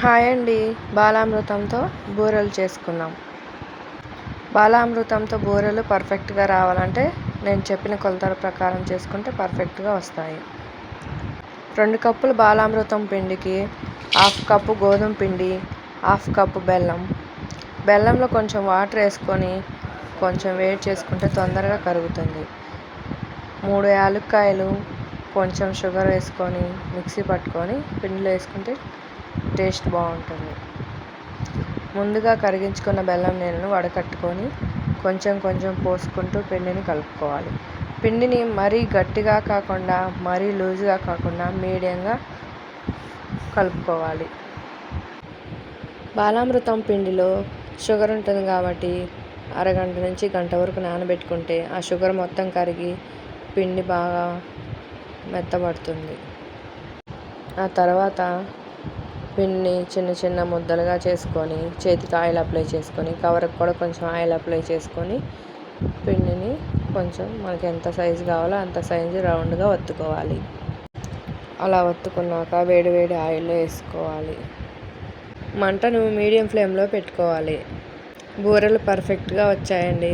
Hi అండి. బాలామృతంతో బూరెలు చేసుకున్నాం బాలామృతంతో బూరెలు పర్ఫెక్ట్గా రావాలంటే నేను చెప్పిన కొలతల ప్రకారం చేసుకుంటే పర్ఫెక్ట్గా వస్తాయి. రెండు కప్పులు బాలామృతం పిండికి హాఫ్ కప్పు గోధుమ పిండి హాఫ్ కప్పు బెల్లం. బెల్లంలో కొంచెం వాటర్ వేసుకొని కొంచెం వేడి చేసుకుంటే తొందరగా కరుగుతుంది. మూడు యాలక్కాయలు కొంచెం షుగర్ వేసుకొని మిక్సీ పట్టుకొని పిండిలో వేసుకుంటే టేస్ట్ బాగుంటుంది. ముందుగా కరిగించుకున్న బెల్లం నీళ్ళను వడకట్టుకొని కొంచెం కొంచెం పోసుకుంటూ పిండిని కలుపుకోవాలి. పిండిని మరీ గట్టిగా కాకుండా మరీ లూజ్గా కాకుండా మీడియంగా కలుపుకోవాలి. బాలామృతం పిండిలో షుగర్ ఉంటుంది కాబట్టి అరగంట నుంచి గంట వరకు నానబెట్టుకుంటే ఆ షుగర్ మొత్తం కరిగి పిండి బాగా మెత్తబడుతుంది. ఆ తర్వాత పిండిని చిన్న చిన్న ముద్దలుగా చేసుకొని చేతికి ఆయిల్ అప్లై చేసుకొని కవర్కి కూడా కొంచెం ఆయిల్ అప్లై చేసుకొని పిండిని కొంచెం మనకి ఎంత సైజు కావాలో అంత సైజు రౌండ్గా ఒత్తుకోవాలి అలా ఒత్తుకున్నాక వేడి వేడి ఆయిల్లో వేసుకోవాలి. మంటను మీడియం ఫ్లేమ్లో పెట్టుకోవాలి. బూరెలు పర్ఫెక్ట్గా వచ్చాయండి.